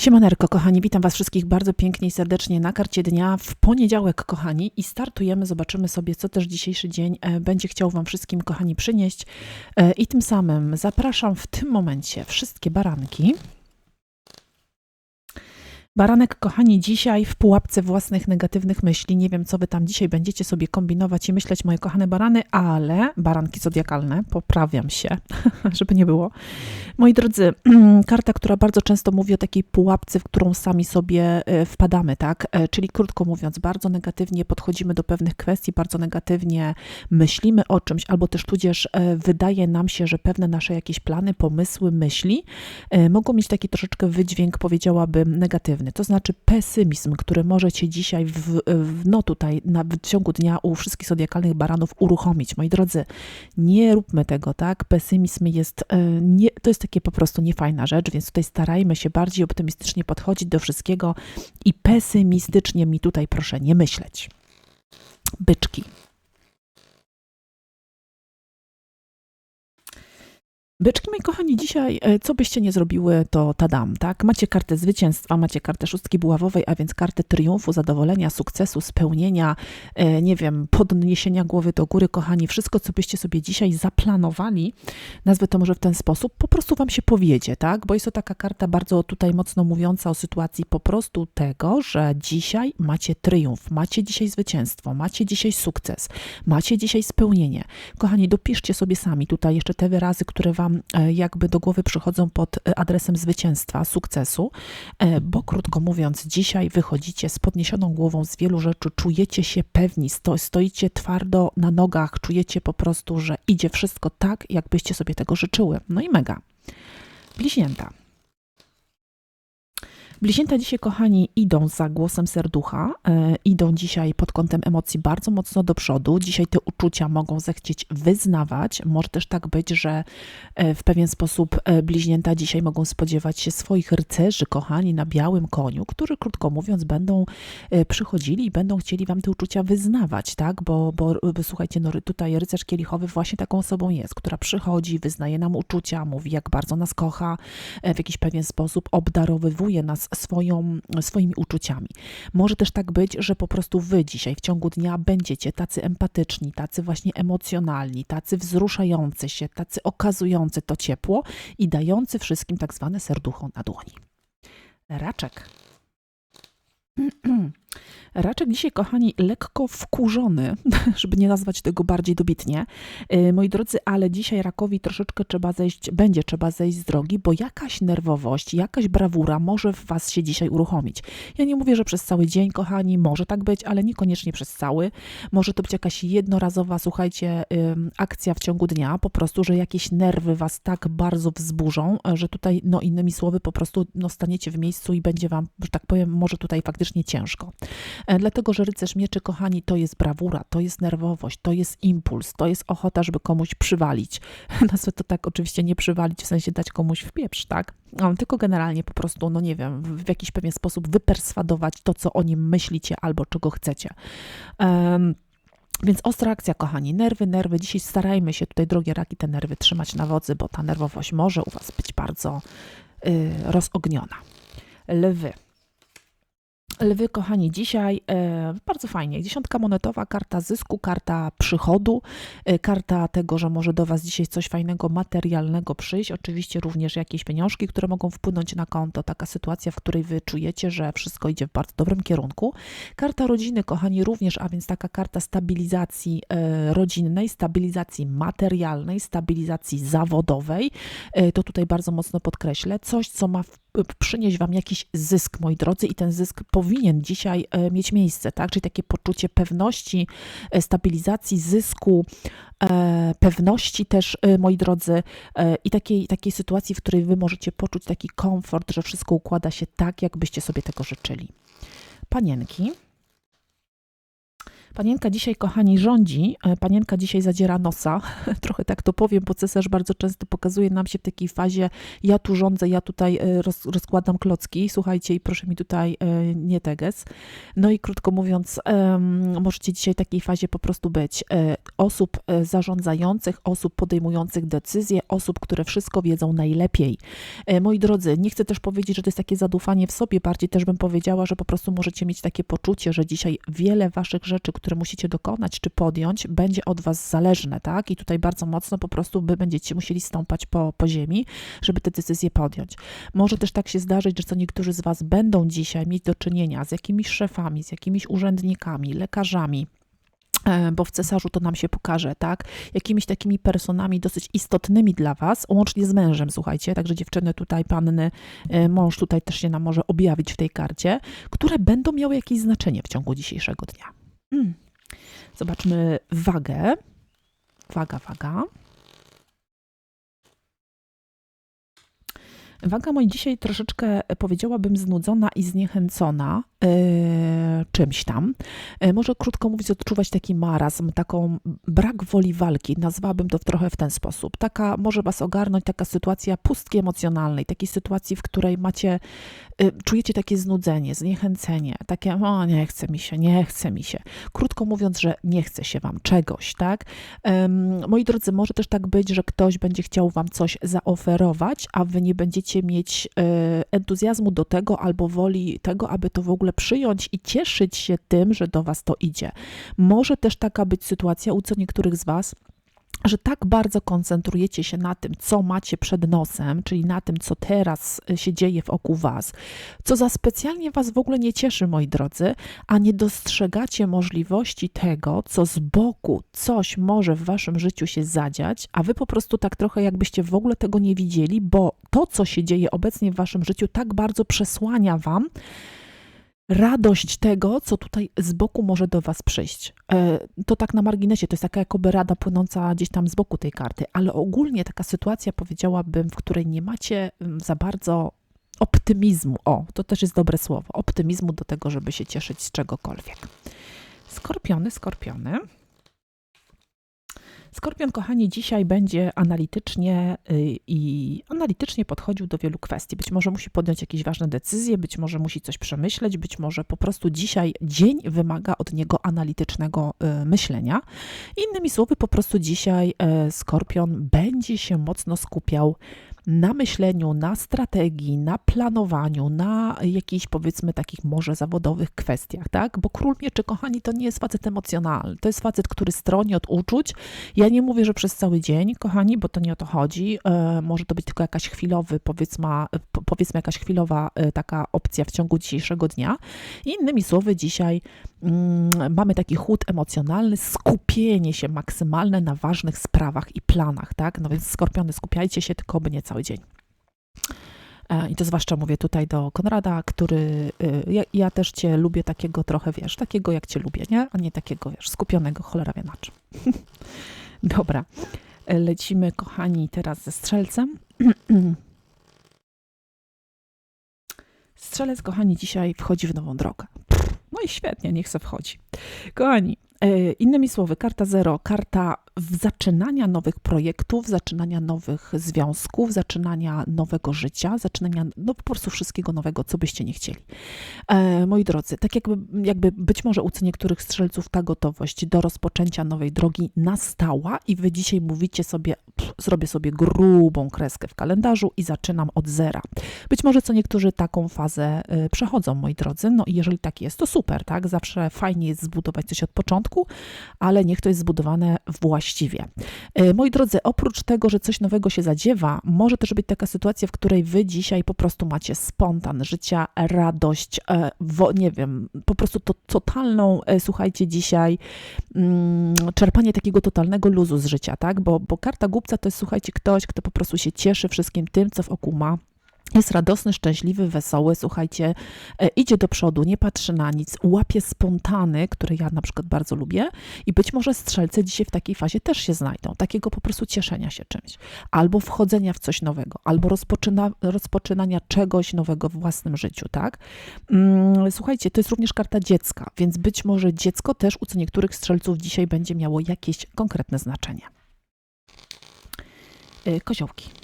Siemaneczko, kochani, witam Was wszystkich bardzo pięknie i serdecznie na karcie dnia w poniedziałek, kochani, i startujemy. Zobaczymy sobie, co też dzisiejszy dzień e, będzie chciał Wam wszystkim, kochani, przynieść. E, I tym samym zapraszam w tym momencie wszystkie baranki. Baranek, kochani, dzisiaj w pułapce własnych negatywnych myśli. Nie wiem, co wy tam dzisiaj będziecie sobie kombinować i myśleć, moje kochane barany, ale baranki zodiakalne, poprawiam się, żeby nie było. Moi drodzy, karta, która bardzo często mówi o takiej pułapce, w którą sami sobie e, wpadamy, tak? E, czyli krótko mówiąc, bardzo negatywnie podchodzimy do pewnych kwestii, bardzo negatywnie myślimy o czymś, albo też tudzież e, wydaje nam się, że pewne nasze jakieś plany, pomysły, myśli mogą mieć taki troszeczkę wydźwięk, powiedziałabym, negatywny to znaczy pesymizm, który możecie dzisiaj w, w, no tutaj na, w ciągu dnia u wszystkich zodiakalnych baranów uruchomić. Moi drodzy, nie róbmy tego, tak? Pesymizm jest, e, nie, to jest takie po prostu niefajna rzecz, więc tutaj starajmy się bardziej optymistycznie podchodzić do wszystkiego i pesymistycznie mi tutaj proszę nie myśleć. Byczki. Byczki, moi kochani, dzisiaj, e, co byście nie zrobiły, to tadam, tak? Macie kartę zwycięstwa, macie kartę szóstki buławowej, a więc kartę triumfu, zadowolenia, sukcesu, spełnienia, e, nie wiem, podniesienia głowy do góry, kochani. Wszystko, co byście sobie dzisiaj zaplanowali, nazwę to może w ten sposób, po prostu wam się powiedzie, tak? Bo jest to taka karta bardzo tutaj mocno mówiąca o sytuacji po prostu tego, że dzisiaj macie triumf, macie dzisiaj zwycięstwo, macie dzisiaj sukces, macie dzisiaj spełnienie. Kochani, dopiszcie sobie sami tutaj jeszcze te wyrazy, które wam jakby do głowy przychodzą pod e, adresem zwycięstwa, sukcesu, e, bo krótko mówiąc, dzisiaj wychodzicie z podniesioną głową z wielu rzeczy, czujecie się pewni, sto, stoicie twardo na nogach, czujecie po prostu, że idzie wszystko tak, jakbyście sobie tego życzyły. No i mega. Bliźnięta. Bliźnięta dzisiaj, kochani, idą za głosem serducha, e, idą dzisiaj pod kątem emocji bardzo mocno do przodu. Dzisiaj te uczucia mogą zechcieć wyznawać. Może też tak być, że e, w pewien sposób e, bliźnięta dzisiaj mogą spodziewać się swoich rycerzy, kochani, na białym koniu, którzy, krótko mówiąc, będą przychodzili i będą chcieli wam te uczucia wyznawać, tak? Bo, bo, bo słuchajcie, no tutaj rycerz kielichowy właśnie taką osobą jest, która przychodzi, wyznaje nam uczucia, mówi, jak bardzo nas kocha, w jakiś pewien sposób obdarowywuje nas swoją, swoimi uczuciami. Może też tak być, że po prostu wy dzisiaj w ciągu dnia będziecie tacy empatyczni, tacy właśnie emocjonalni, tacy wzruszający się, tacy okazujący to ciepło i dający wszystkim tak zwane serducho na dłoni. Raczek. Raczek dzisiaj, kochani, lekko wkurzony, żeby nie nazwać tego bardziej dobitnie. Y, moi drodzy, ale dzisiaj rakowi troszeczkę trzeba zejść, będzie trzeba zejść z drogi, bo jakaś nerwowość, jakaś brawura może w was się dzisiaj uruchomić. Ja nie mówię, że przez cały dzień, kochani, może tak być, ale niekoniecznie przez cały. Może to być jakaś jednorazowa, słuchajcie, akcja w ciągu dnia, po prostu, że jakieś nerwy was tak bardzo wzburzą, że tutaj, no innymi słowy, po prostu no, staniecie w miejscu i będzie wam, że tak powiem, może tutaj faktycznie ciężko. E, dlatego, że rycerz mieczy, kochani, to jest brawura, to jest nerwowość, to jest impuls, to jest ochota, żeby komuś przywalić. Nazwę to tak oczywiście nie przywalić, w sensie dać komuś w pieprz, tak? Tylko generalnie po prostu, no nie wiem, w jakiś pewien sposób wyperswadować to, co o nim myślicie albo czego chcecie. Um, więc ostra akcja, kochani, nerwy, nerwy. Dzisiaj starajmy się tutaj, drogie raki, te nerwy trzymać na wodzy, bo ta nerwowość może u Was być bardzo y, rozogniona. Lwy. Lwy, kochani, dzisiaj e, bardzo fajnie. Dziesiątka monetowa, karta zysku, karta przychodu, e, karta tego, że może do Was dzisiaj coś fajnego, materialnego przyjść. Oczywiście również jakieś pieniążki, które mogą wpłynąć na konto. Taka sytuacja, w której Wy czujecie, że wszystko idzie w bardzo dobrym kierunku. Karta rodziny, kochani, również, a więc taka karta stabilizacji e, rodzinnej, stabilizacji materialnej, stabilizacji zawodowej. E, to tutaj bardzo mocno podkreślę. Coś, co ma przynieść Wam jakiś zysk, moi drodzy, i ten zysk powinien dzisiaj e, mieć miejsce, tak? Czyli takie poczucie pewności, e, stabilizacji, zysku, e, pewności też, moi drodzy, i takiej, takiej sytuacji, w której Wy możecie poczuć taki komfort, że wszystko układa się tak, jakbyście sobie tego życzyli. Panienki. Panienka dzisiaj, kochani, rządzi. E, Panienka dzisiaj zadziera nosa. Trochę tak to powiem, bo cesarz bardzo często pokazuje nam się w takiej fazie ja tu rządzę, ja tutaj e, roz, rozkładam klocki. Słuchajcie i proszę mi tutaj e, nie teges. No i krótko mówiąc, możecie dzisiaj w takiej fazie po prostu być osób zarządzających, osób podejmujących decyzje, osób, które wszystko wiedzą najlepiej. Moi drodzy, nie chcę też powiedzieć, że to jest takie zadufanie w sobie, bardziej też bym powiedziała, że po prostu możecie mieć takie poczucie, że dzisiaj wiele waszych rzeczy, które musicie dokonać czy podjąć, będzie od was zależne, tak? I tutaj bardzo mocno po prostu wy będziecie musieli stąpać po, po ziemi, żeby te decyzje podjąć. Może też tak się zdarzyć, że co niektórzy z was będą dzisiaj mieć do czynienia z jakimiś szefami, z jakimiś urzędnikami, lekarzami, e, bo w cesarzu to nam się pokaże, tak? Jakimiś takimi personami dosyć istotnymi dla Was, łącznie z mężem, słuchajcie, także dziewczyny tutaj, panny, e, mąż tutaj też się nam może objawić w tej karcie, które będą miały jakieś znaczenie w ciągu dzisiejszego dnia. Mm. Zobaczmy wagę. Waga, waga. Waga moi dzisiaj troszeczkę e, powiedziałabym znudzona i zniechęcona czymś tam. E, może krótko mówiąc, odczuwać taki marazm, taką brak woli walki. Nazwałabym to trochę w ten sposób. Taka może was ogarnąć taka sytuacja pustki emocjonalnej, takiej sytuacji, w której macie, e, czujecie takie znudzenie, zniechęcenie, takie o nie chce mi się, nie chce mi się. Krótko mówiąc, że nie chce się wam czegoś, tak? Moi drodzy, może też tak być, że ktoś będzie chciał wam coś zaoferować, a wy nie będziecie mieć e, entuzjazmu do tego albo woli tego, aby to w ogóle przyjąć i cieszyć się tym, że do was to idzie. Może też taka być sytuacja u co niektórych z was, że tak bardzo koncentrujecie się na tym, co macie przed nosem, czyli na tym, co teraz y, się dzieje wokół Was, co za specjalnie Was w ogóle nie cieszy, moi drodzy, a nie dostrzegacie możliwości tego, co z boku coś może w Waszym życiu się zadziać, a Wy po prostu tak trochę jakbyście w ogóle tego nie widzieli, bo to, co się dzieje obecnie w Waszym życiu, tak bardzo przesłania Wam, radość tego, co tutaj z boku może do Was przyjść. E, To tak na marginesie, to jest taka jakoby rada płynąca gdzieś tam z boku tej karty, ale ogólnie taka sytuacja, powiedziałabym, w której nie macie mm, za bardzo optymizmu. O, to też jest dobre słowo. Optymizmu do tego, żeby się cieszyć z czegokolwiek. Skorpiony, skorpiony. Skorpion, kochani, dzisiaj będzie analitycznie y, i analitycznie podchodził do wielu kwestii. Być może musi podjąć jakieś ważne decyzje, być może musi coś przemyśleć, być może po prostu dzisiaj dzień wymaga od niego analitycznego y, myślenia. Innymi słowy, po prostu dzisiaj y, Skorpion będzie się mocno skupiał na myśleniu, na strategii, na planowaniu, na jakichś powiedzmy takich może zawodowych kwestiach, tak? Bo król mieczy, kochani, to nie jest facet emocjonalny, to jest facet, który stroni od uczuć. Ja nie mówię, że przez cały dzień, kochani, bo to nie o to chodzi. E, może to być tylko jakaś chwilowy, powiedzmy, po- powiedzmy jakaś chwilowa e, taka opcja w ciągu dzisiejszego dnia. Innymi słowy, dzisiaj mamy taki chłód emocjonalny, skupienie się maksymalne na ważnych sprawach i planach, tak? No więc skorpiony, skupiajcie się, tylko by nie cały dzień. E, I to zwłaszcza mówię tutaj do Konrada, który, y, ja, ja też Cię lubię takiego trochę, wiesz, takiego jak Cię lubię, nie? A nie takiego, wiesz, skupionego, cholera wie na czym. Dobra, E, lecimy, kochani, teraz ze strzelcem. Strzelec, kochani, dzisiaj wchodzi w nową drogę. No i świetnie, niech se wchodzi. Kochani, e, innymi słowy, karta zero, karta w zaczynania nowych projektów, zaczynania nowych związków, zaczynania nowego życia, zaczynania no po prostu wszystkiego nowego, co byście nie chcieli. E, moi drodzy, tak jakby, jakby być może u niektórych strzelców ta gotowość do rozpoczęcia nowej drogi nastała i wy dzisiaj mówicie sobie, "Pff, zrobię sobie grubą kreskę w kalendarzu i zaczynam od zera. Być może co niektórzy taką fazę y, przechodzą, moi drodzy, no i jeżeli tak jest, to super, tak? Zawsze fajnie jest zbudować coś od początku, ale niech to jest zbudowane właściwie. Y, Moi drodzy, oprócz tego, że coś nowego się zadziewa, może też być taka sytuacja, w której wy dzisiaj po prostu macie spontan życia, radość, e, nie wiem, po prostu to totalną, e, słuchajcie, dzisiaj mm, czerpanie takiego totalnego luzu z życia, tak? Bo, bo karta głupca to jest, słuchajcie, ktoś, kto po prostu się cieszy wszystkim tym, co wokół ma Jest radosny, szczęśliwy, wesoły, słuchajcie, e, idzie do przodu, nie patrzy na nic, łapie spontany, które ja na przykład bardzo lubię i być może strzelce dzisiaj w takiej fazie też się znajdą, takiego po prostu cieszenia się czymś, albo wchodzenia w coś nowego, albo rozpoczyna, rozpoczynania czegoś nowego w własnym życiu, tak? Mm, Słuchajcie, to jest również karta dziecka, więc być może dziecko też u co niektórych strzelców dzisiaj będzie miało jakieś konkretne znaczenie. Y, Koziołki.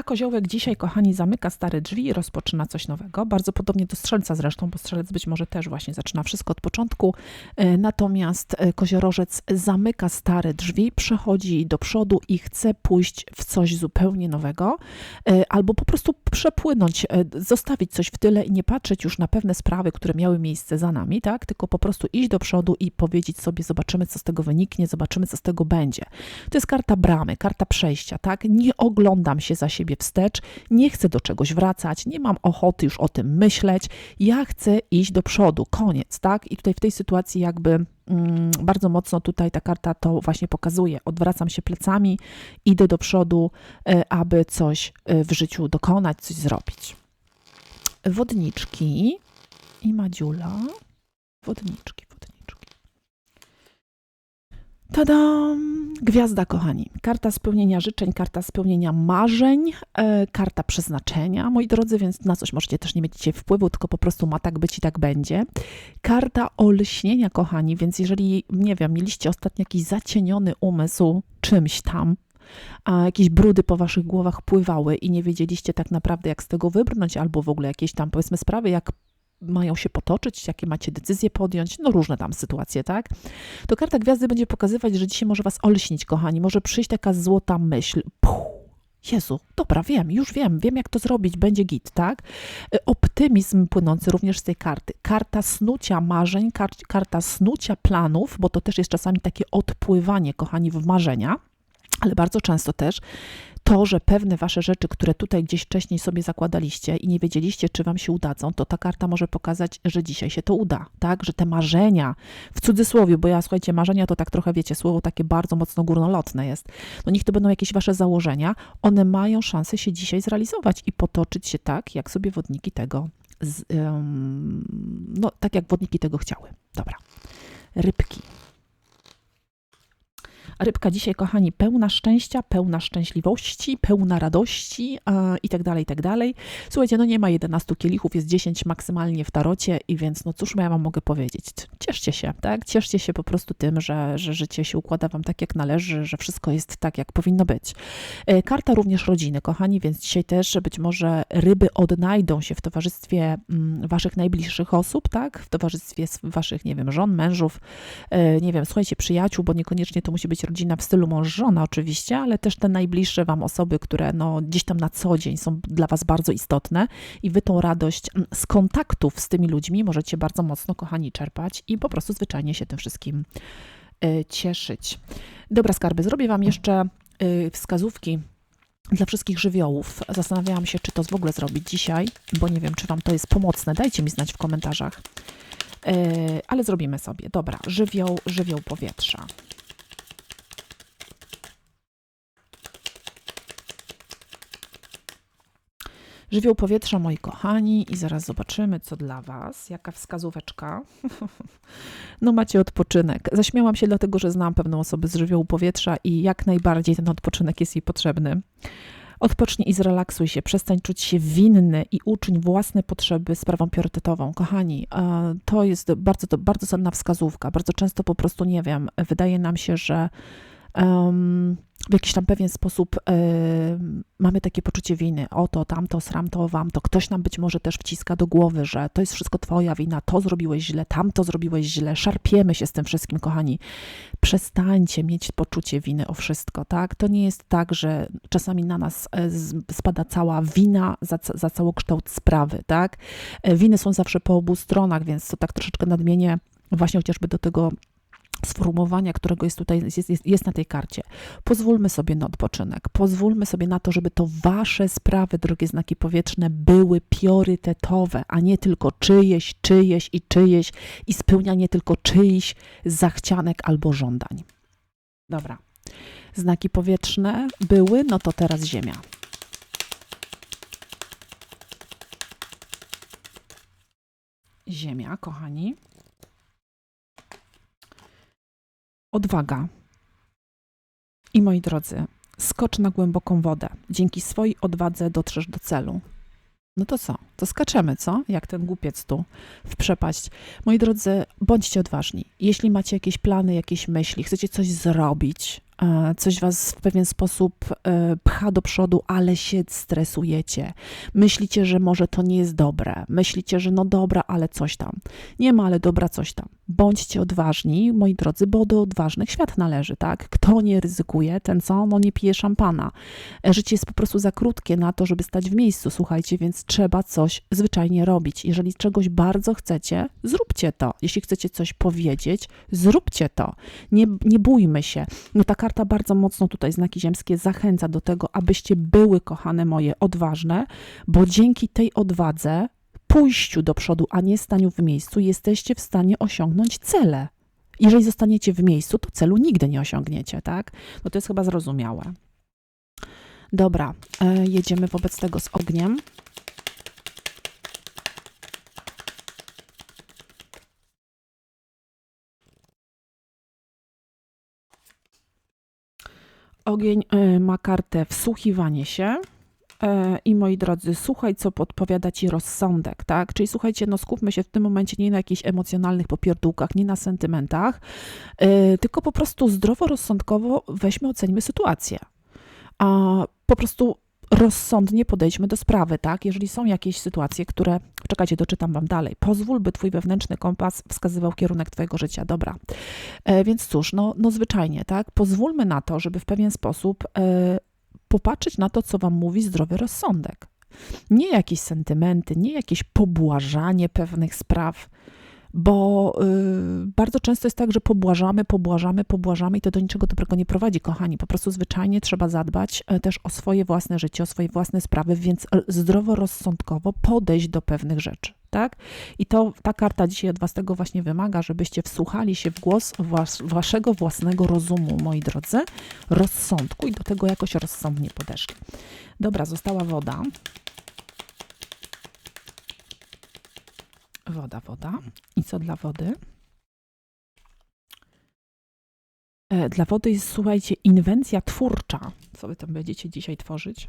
A koziołek dzisiaj, kochani, zamyka stare drzwi i rozpoczyna coś nowego. Bardzo podobnie do strzelca zresztą, bo strzelec być może też właśnie zaczyna wszystko od początku. E, Natomiast e, koziorożec zamyka stare drzwi, przechodzi do przodu i chce pójść w coś zupełnie nowego, e, albo po prostu przepłynąć, zostawić coś w tyle i nie patrzeć już na pewne sprawy, które miały miejsce za nami, tak? Tylko po prostu iść do przodu i powiedzieć sobie, zobaczymy, co z tego wyniknie, zobaczymy, co z tego będzie. To jest karta bramy, karta przejścia, tak? Nie oglądam się za siebie wstecz, nie chcę do czegoś wracać, nie mam ochoty już o tym myśleć. Ja chcę iść do przodu, koniec, tak? I tutaj w tej sytuacji jakby mm, bardzo mocno tutaj ta karta to właśnie pokazuje. Odwracam się plecami, idę do przodu, e, aby coś e, w życiu dokonać, coś zrobić. Wodniczki i Madziula. Wodniczki. Tadam! Gwiazda, kochani. Karta spełnienia życzeń, karta spełnienia marzeń, e, karta przeznaczenia, moi drodzy, więc na coś możecie też nie mieć dzisiaj wpływu, tylko po prostu ma tak być i tak będzie. Karta olśnienia, kochani, więc jeżeli, nie wiem, mieliście ostatnio jakiś zacieniony umysł czymś tam, a jakieś brudy po waszych głowach pływały i nie wiedzieliście tak naprawdę, jak z tego wybrnąć, albo w ogóle jakieś tam, powiedzmy, sprawy, jak mają się potoczyć, jakie macie decyzje podjąć, no różne tam sytuacje, tak? To karta gwiazdy będzie pokazywać, że dzisiaj może was olśnić, kochani, może przyjść taka złota myśl. Puh, Jezu, dobra, wiem, już wiem, wiem jak to zrobić, będzie git, tak? E, Optymizm płynący również z tej karty. Karta snucia marzeń, kar karta snucia planów, bo to też jest czasami takie odpływanie, kochani, w marzenia, ale bardzo często też to, że pewne wasze rzeczy, które tutaj gdzieś wcześniej sobie zakładaliście i nie wiedzieliście, czy wam się udadzą, to ta karta może pokazać, że dzisiaj się to uda, tak? Że te marzenia, w cudzysłowie, bo ja słuchajcie, marzenia to tak trochę wiecie, słowo takie bardzo mocno górnolotne jest. No niech to będą jakieś wasze założenia, one mają szansę się dzisiaj zrealizować i potoczyć się tak, jak sobie wodniki tego, z, ym, no tak jak wodniki tego chciały. Dobra. Rybki. Rybka dzisiaj, kochani, pełna szczęścia, pełna szczęśliwości, pełna radości e, tak dalej. Słuchajcie, no nie ma 11 kielichów, jest 10 maksymalnie w tarocie i więc no cóż ja wam mogę powiedzieć? Cieszcie się, tak? Cieszcie się po prostu tym, że, że życie się układa wam tak, jak należy, że wszystko jest tak, jak powinno być. E, Karta również rodziny, kochani, więc dzisiaj też być może ryby odnajdą się w towarzystwie mm, waszych najbliższych osób, tak? W towarzystwie waszych, nie wiem, żon, mężów, e, nie wiem, słuchajcie, przyjaciół, bo niekoniecznie to musi być rodzina w stylu mąż-żona oczywiście, ale też te najbliższe wam osoby, które no gdzieś tam na co dzień są dla was bardzo istotne i wy tą radość mm, z kontaktów z tymi ludźmi możecie bardzo mocno, kochani, czerpać i po prostu zwyczajnie się tym wszystkim e, cieszyć. Dobra, skarby, zrobię wam jeszcze e, wskazówki dla wszystkich żywiołów. Zastanawiałam się, czy to w ogóle zrobić dzisiaj, bo nie wiem, czy Wam to jest pomocne. Dajcie mi znać w komentarzach. Yy, ale zrobimy sobie. Dobra, żywioł, żywioł powietrza. Żywioł powietrza, moi kochani, i zaraz zobaczymy, co dla Was. Jaka wskazóweczka. No macie odpoczynek. Zaśmiałam się dlatego, że znam pewną osobę z żywiołu powietrza i jak najbardziej ten odpoczynek jest jej potrzebny. Odpocznij i zrelaksuj się, przestań czuć się winny i uczyń własne potrzeby sprawą priorytetową. Kochani, e, to jest bardzo, to bardzo cenna wskazówka. Bardzo często po prostu, nie wiem, wydaje nam się, że em, w jakiś tam pewien sposób em, mamy takie poczucie winy. O to, tamto, sram to, wam to. Ktoś nam być może też wciska do głowy, że to jest wszystko twoja wina, to zrobiłeś źle, tamto zrobiłeś źle. Szarpiemy się z tym wszystkim, kochani przestańcie mieć poczucie winy o wszystko, tak? To nie jest tak, że czasami na nas e, spada cała wina za, za całokształt sprawy, tak? E, Winy są zawsze po obu stronach, więc to tak troszeczkę nadmienię właśnie chociażby do tego sformułowania, którego jest tutaj, jest, jest, jest, na tej karcie. Pozwólmy sobie na odpoczynek, pozwólmy sobie na to, żeby to wasze sprawy, drogie znaki powietrzne, były priorytetowe, a nie tylko czyjeś, czyjeś i czyjeś i spełnianie tylko czyichś zachcianek albo żądań. Dobra. Znaki powietrzne były, no to teraz Ziemia. Ziemia, kochani. Odwaga. I moi drodzy, skocz na głęboką wodę. Dzięki swojej odwadze dotrzesz do celu. No to co? To skaczemy, co? Jak ten głupiec tu w przepaść. Moi drodzy, bądźcie odważni. Jeśli macie jakieś plany, jakieś myśli, chcecie coś zrobić, coś was w pewien sposób e, pcha do przodu, ale się stresujecie. Myślicie, że może to nie jest dobre. Myślicie, że no dobra, ale coś tam. Nie ma, ale dobra, coś tam. Bądźcie odważni, moi drodzy, bo do odważnych świat należy, tak? Kto nie ryzykuje, ten co? No nie pije szampana. E, Życie jest po prostu za krótkie na to, żeby stać w miejscu, słuchajcie, więc trzeba coś zwyczajnie robić. Jeżeli czegoś bardzo chcecie, zróbcie to. Jeśli chcecie coś powiedzieć, zróbcie to. Nie, nie bójmy się. No ta karta bardzo mocno tutaj, znaki ziemskie, zachęca do tego, abyście były, kochane moje, odważne, bo dzięki tej odwadze, pójściu do przodu, a nie staniu w miejscu, jesteście w stanie osiągnąć cele. Jeżeli zostaniecie w miejscu, to celu nigdy nie osiągniecie, tak? No to jest chyba zrozumiałe. Dobra, e, jedziemy wobec tego z ogniem. Ogień e, ma kartę wsłuchiwanie się. E, I moi drodzy, słuchaj, co podpowiada ci rozsądek, tak? Czyli słuchajcie, no skupmy się w tym momencie nie na jakichś emocjonalnych popierdółkach, nie na sentymentach, e, tylko po prostu zdroworozsądkowo weźmy, ocenimy sytuację. A po prostu rozsądnie podejdźmy do sprawy, tak? Jeżeli są jakieś sytuacje, które, czekajcie, doczytam wam dalej. Pozwól, by twój wewnętrzny kompas wskazywał kierunek twojego życia. Dobra. E, więc cóż, no, no zwyczajnie, tak? Pozwólmy na to, żeby w pewien sposób e, popatrzeć na to, co wam mówi zdrowy rozsądek. Nie jakieś sentymenty, nie jakieś pobłażanie pewnych spraw, bo y, bardzo często jest tak, że pobłażamy, pobłażamy, pobłażamy i to do niczego dobrego nie prowadzi, kochani. Po prostu zwyczajnie trzeba zadbać e, też o swoje własne życie, o swoje własne sprawy, więc zdroworozsądkowo podejść do pewnych rzeczy. Tak? I to ta karta dzisiaj od Was tego właśnie wymaga, żebyście wsłuchali się w głos was, Waszego własnego rozumu, moi drodzy, rozsądku i do tego jakoś rozsądnie podeszli. Dobra, została woda. Woda, woda. I co dla wody? E, Dla wody jest, słuchajcie, inwencja twórcza. Co wy tam będziecie dzisiaj tworzyć?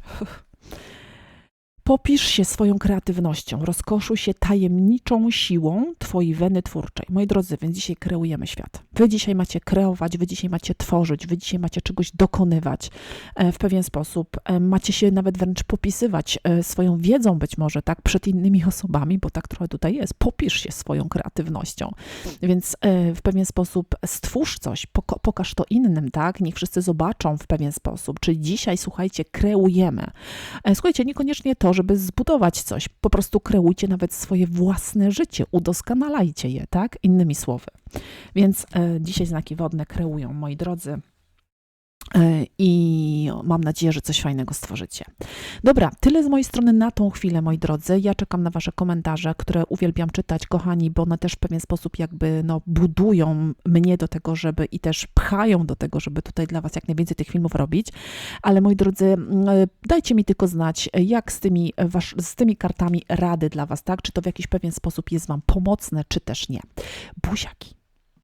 Popisz się swoją kreatywnością, rozkoszuj się tajemniczą siłą Twojej weny twórczej. Moi drodzy, więc dzisiaj kreujemy świat. Wy dzisiaj macie kreować, wy dzisiaj macie tworzyć, wy dzisiaj macie czegoś dokonywać e, w pewien sposób. E, Macie się nawet wręcz popisywać e, swoją wiedzą być może, tak, przed innymi osobami, bo tak trochę tutaj jest. Popisz się swoją kreatywnością. Więc w pewien sposób stwórz coś, pokaż to innym, tak? Niech wszyscy zobaczą w pewien sposób. Czyli dzisiaj, słuchajcie, kreujemy. Słuchajcie, niekoniecznie to, żeby zbudować coś. Po prostu kreujcie nawet swoje własne życie, udoskonalajcie je, tak? Innymi słowy. Więc e, dzisiaj znaki wodne kreują, moi drodzy. I mam nadzieję, że coś fajnego stworzycie. Dobra, tyle z mojej strony na tą chwilę, moi drodzy. Ja czekam na Wasze komentarze, które uwielbiam czytać, kochani, bo one też w pewien sposób jakby no, budują mnie do tego, żeby i też pchają do tego, żeby tutaj dla Was jak najwięcej tych filmów robić. Ale moi drodzy, dajcie mi tylko znać, jak z tymi, wasz, z tymi kartami rady dla Was, tak? Czy to w jakiś pewien sposób jest Wam pomocne, czy też nie. Buziaki.